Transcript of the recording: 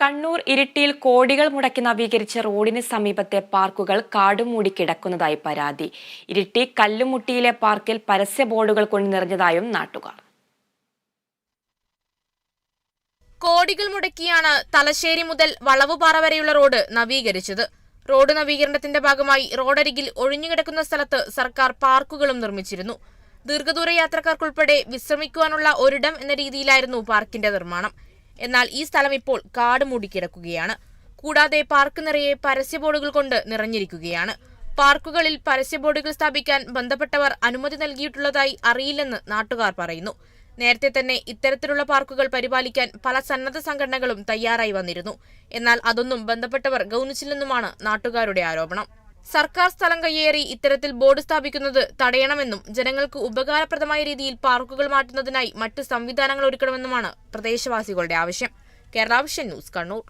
കണ്ണൂർ ഇരിട്ടിയിൽ കോടികൾ മുടക്കി നവീകരിച്ച റോഡിന് സമീപത്തെ പാർക്കുകൾ കാടുമൂടി കിടക്കുന്നതായി പരാതി. ഇരിട്ടി കല്ലുമുട്ടിയിലെ പാർക്കിൽ പരസ്യ ബോർഡുകൾ കൊണ്ട് നിറഞ്ഞതായും നാട്ടുകാർ. കോടികൾ മുടക്കിയാണ് തലശ്ശേരി മുതൽ വളവുപാറ വരെയുള്ള റോഡ് നവീകരിച്ചത്. റോഡ് നവീകരണത്തിന്റെ ഭാഗമായി റോഡരികിൽ ഒഴിഞ്ഞുകിടക്കുന്ന സ്ഥലത്ത് സർക്കാർ പാർക്കുകളും നിർമ്മിച്ചിരുന്നു. ദീർഘദൂര യാത്രക്കാർക്കുൾപ്പെടെ വിശ്രമിക്കുവാനുള്ള ഒരിടം എന്ന രീതിയിലായിരുന്നു പാർക്കിന്റെ നിർമ്മാണം. എന്നാൽ ഈ സ്ഥലം ഇപ്പോൾ കാട് മൂടിക്കിടക്കുകയാണ് കൂടാതെ പാർക്ക് നിറയെ പരസ്യ ബോർഡുകൾ കൊണ്ട് നിറഞ്ഞിരിക്കുകയാണ്. പാർക്കുകളിൽ പരസ്യ ബോർഡുകൾ സ്ഥാപിക്കാൻ ബന്ധപ്പെട്ടവർ അനുമതി നൽകിയിട്ടുള്ളതായി അറിയില്ലെന്ന് നാട്ടുകാർ പറയുന്നു. നേരത്തെ തന്നെ ഇത്തരത്തിലുള്ള പാർക്കുകൾ പരിപാലിക്കാൻ പല സന്നദ്ധ സംഘടനകളും തയ്യാറായി വന്നിരുന്നു. എന്നാൽ അതൊന്നും ബന്ധപ്പെട്ടവർ ഗൗനിച്ചില്ലെന്നുമാണ് നാട്ടുകാരുടെ ആരോപണം. സർക്കാർ സ്ഥലം കയ്യേറി ഇത്തരത്തിൽ ബോർഡ് സ്ഥാപിക്കുന്നത് തടയണമെന്നും ജനങ്ങൾക്ക് ഉപകാരപ്രദമായ രീതിയിൽ പാർക്കുകൾ മാറ്റുന്നതിനായി മറ്റ് സംവിധാനങ്ങൾ ഒരുക്കണമെന്നുമാണ് പ്രദേശവാസികളുടെ ആവശ്യം. Kerala vision news Kannur.